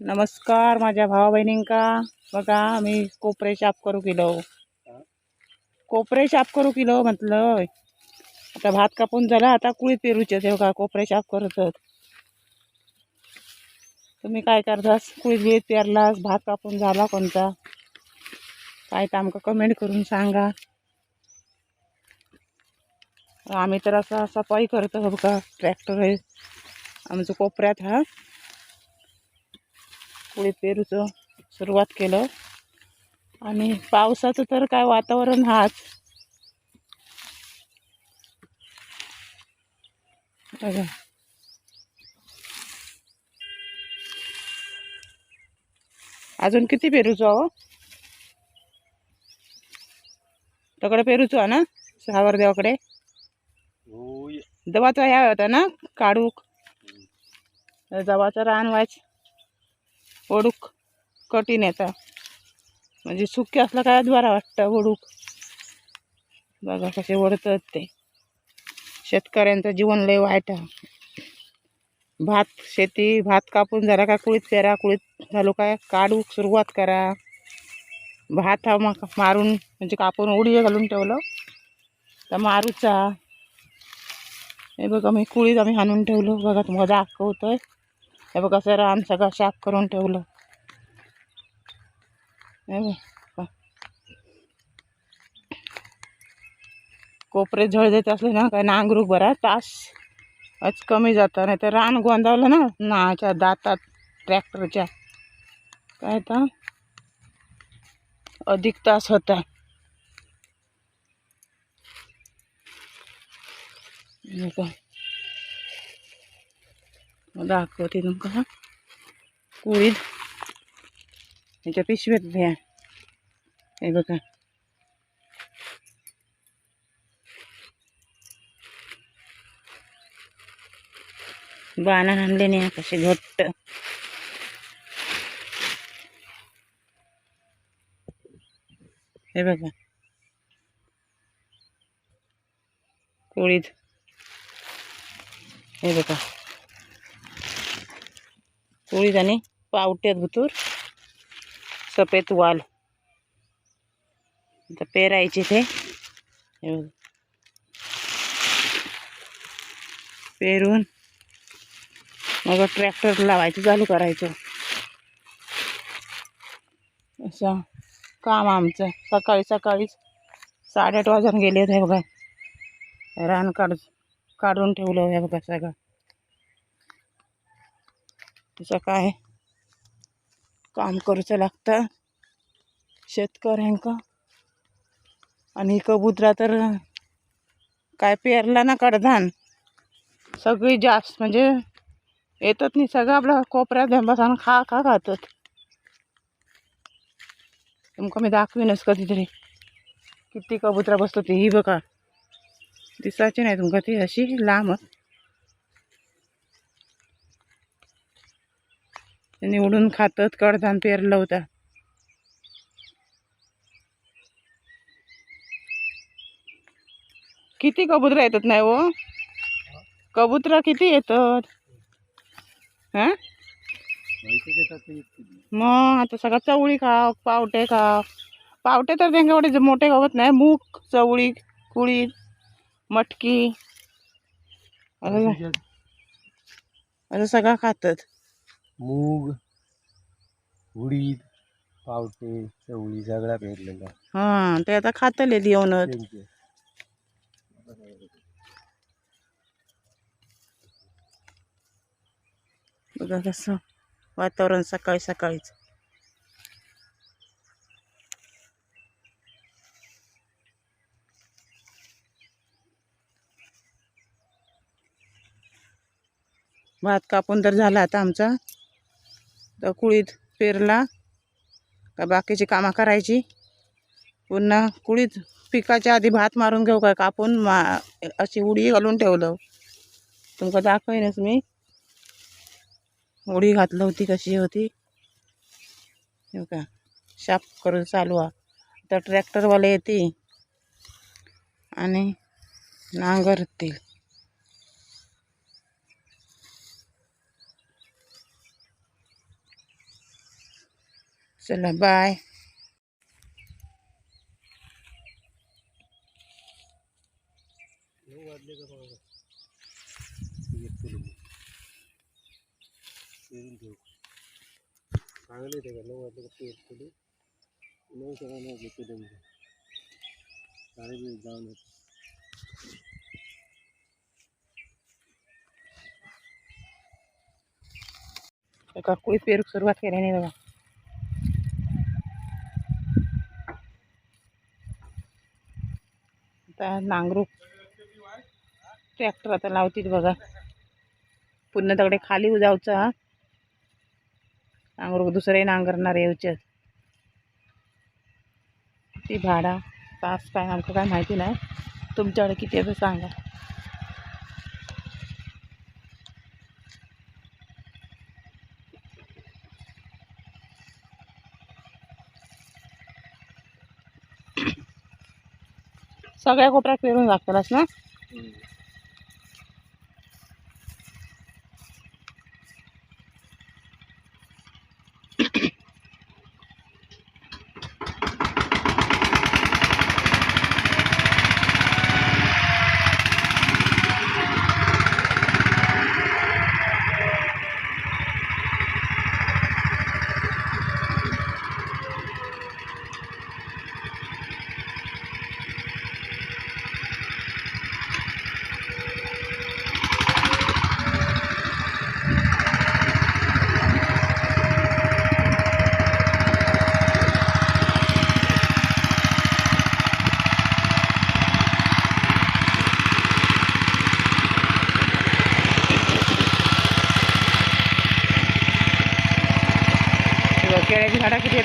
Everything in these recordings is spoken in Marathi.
नमस्कार माझ्या भावा बहिणींका बघा मी कोपरे शाप करू किलो. कोपरे शाप करू किलो म्हटलं आता भात कापून झाला आता कुळी पेरूचे ते बघा कोपरे शाप करतात तुम्ही काय करतास? कुळीत बिळीत पेरलास भात कापून झाला कोणता? काय तर आमका कमेंट करून सांगा. आम्ही तर असा सफाई करतो बघा ट्रॅक्टर आहे. आमचं कोपऱ्यात हा. पुढे पेरूचं सुरुवात केलं. आणि पावसाचं तर काय वातावरण हाच. बघा. अजून किती पेरूचं अहो तकडे पेरूचं आहे ना? सहावर देवाकडे दवाचा ह्या होता ना? काढूक जवाचा रान व्हायच वडूक कठीण येतं म्हणजे सुके असला काय द्वारा वाटतं वडूक. बघा कसे वडतात ते. शेतकऱ्यांचं जीवन लय वाईट आहे. भात शेती भात कापून जरा का कुळीत पेरा कुळीत झालो काय? काढूक सुरुवात करा. भात हा मग मारून म्हणजे कापून उडी घालून ठेवलं. तर मारूचा. हे बघा मी कुळीत आम्ही हाणून ठेवलं. बघा तुम्हाला दाखवतोय. हे बघा सर रान सगळं साफ करून ठेवलं. हे कोपरे झळ देत असले ना काय नांगरूक बरा तास. आज कमी जातं नाही तर रान गोंदावलं ना नाच्या दातात ट्रॅक्टरच्या. काय तर अधिक तास होता. हे दाखवते तुमका हा कुळीत ह्याच्या पिशव्यात घ्या हे बघा. बाणा आणले नाही कसे घट्ट. हे बघा. कुळीद हे बघा. कुळीत आणि पावट्यात भुतूर सफेद वाल. आता पेरायचे ते. पेरून मग ट्रॅक्टर लावायचं चालू करायचं. असं काम आमचं. सकाळी सकाळीच साडेआठ वाजून गेले होते बघा. रान काढ काढून ठेवलं हे बघा सगळं. तसं काय काम करूचं लागतं? शेतकऱ्यांका आणि कबुतरा तर काय पेरला ना कडधान? सगळी जास्त म्हणजे येतात नाही सगळं आपलं कोपऱ्यात बसान खा खा खातात. तुमका मी दाखवीनच कधीतरी. किती कबुतरा बसतो ती ही बघा. दिसायची नाही तुमका ती अशी लांबच निवडून खातात कडधान पेरलं होतं. किती कबुतरा येतात नाही हो? कबुतरा किती येतात? हां. मग आता सगळं चवळी खाव पावटे खाव. पावटे तर त्यांच्या एवढे मोठे गवत नाही. मूग चवळी कुळी मटकी. असं सगळं खातात. मूग उडीद पावटे चवळी सगळा पेरलेला. हां ते आता खातले येऊन त्यांचे बघा कसं वातावरण सकाळी सकाळीच. भात कापून तर झाला आता आमचा. तर कुळीत पेरला. का बाकीची कामं करायची. पुन्हा कुळीत पिकाच्या आधी भात मारून घेऊ का कापून मा अशी उडी घालून ठेवलं. तुमका दाखवेनच मी. उडी घातलं होती कशी होती. का शाप करून चालू आहे. तर ट्रॅक्टरवाले येते आणि नांगरतील चला बाय नऊ वाजले चांगले ते का नऊ वाजले का ते एक नऊ सगळं नऊ जाऊन पेरूक सुरुवात केल्याने बघा. आता नांगरू ट्रॅक्टर आता लावतील बघा. पुन्हा तकडे खाली जाऊचा. हा नांगरूक दुसरे नांगरणार येऊचे ती भाडा तास काय आमचं काय माहिती नाही. तुमच्याकडे किती आहे ते सांगा. सगळ्या कोपऱ्यात पेरून लागतातच ना?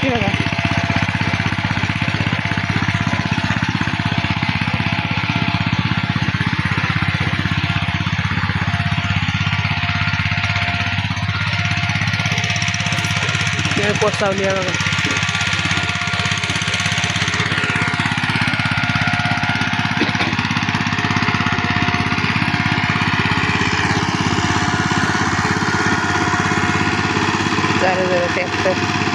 केळ्याची झाडं किती येते बघा केळ कोसावली आहे बघा जरा जरा ट्रॅक्टर नांगरून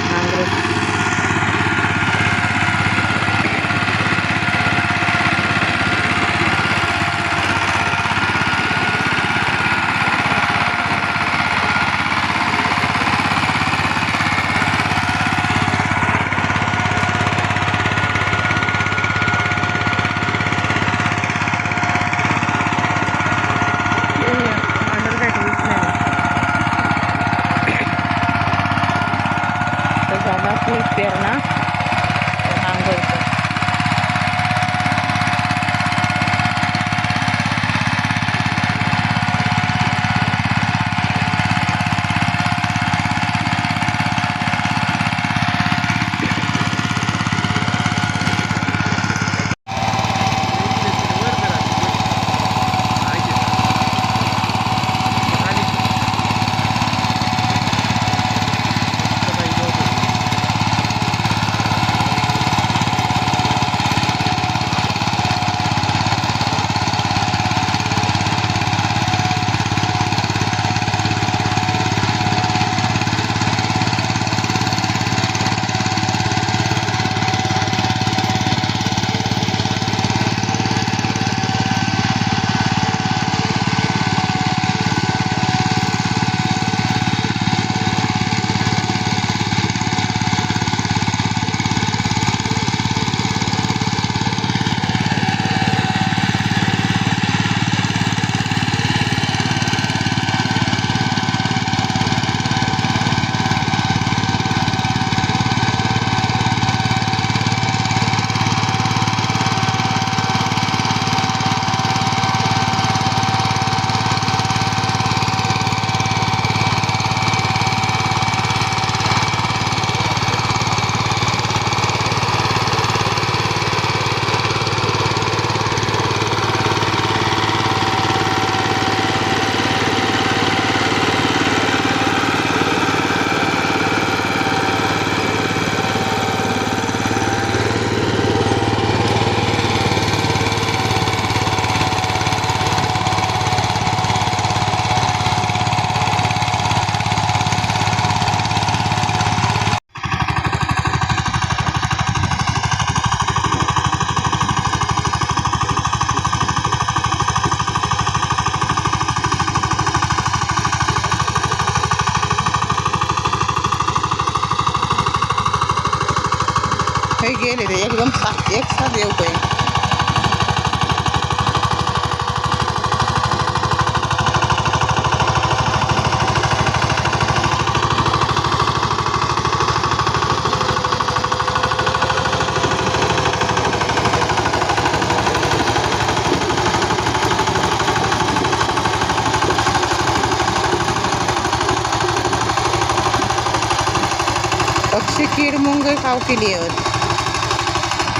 पक्षी कीड मुंग खाऊ केली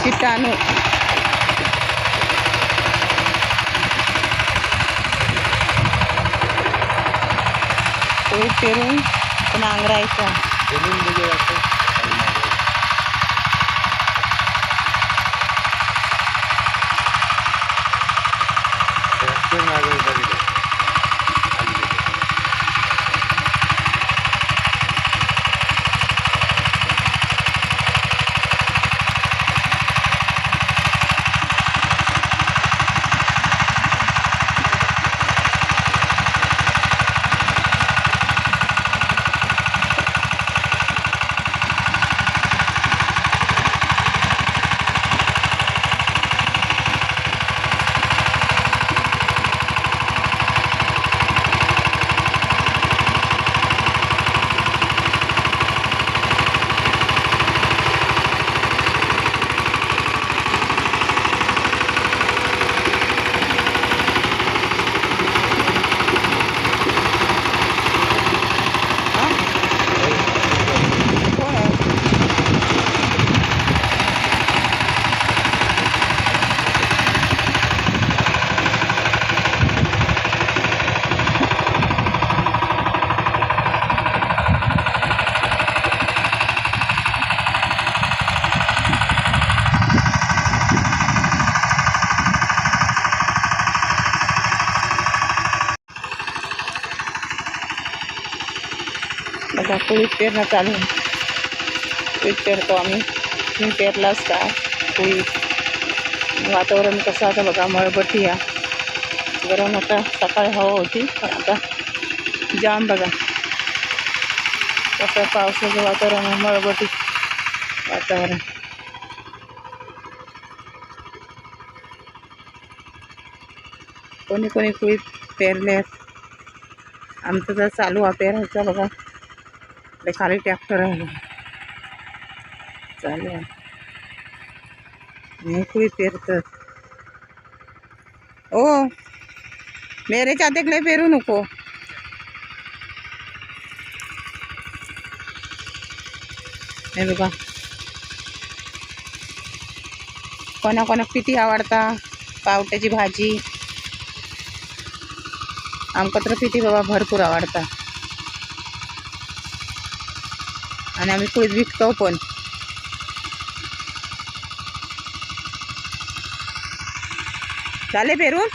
कीटाणू कोळी पेरून नांगरायचा जमीन म्हणजे असं ट्रॅक्टर मागे उभा दिला. खाली गेला. कोण आहे? बघा कुळीत पेरणं चालू. आहे पेरतो आम्ही. मी पेरलाच का कुळीत वातावरण कसं आता बघा मळबटी या गरम आता सकाळी हवा होती पण आता जाम बघा. कसं पावसाचं वातावरण मळबटी वातावरण. कोणी कोणी कुळीत पेरले आहेत आमचं तर चालू आहे पेरायचं बघा. ते खाली ट्रॅक्टर आहे. चालेल. चालू कुळी पेरतात ओ मेरेच्या तिकडे पेरू नको. हे बघा. कोणाकोणा किती आवडता? पावट्याची भाजी. आमकत्र तर बाबा भरपूर आवडता. आणि आम्ही कुळीत विकतो पण चाले पेरून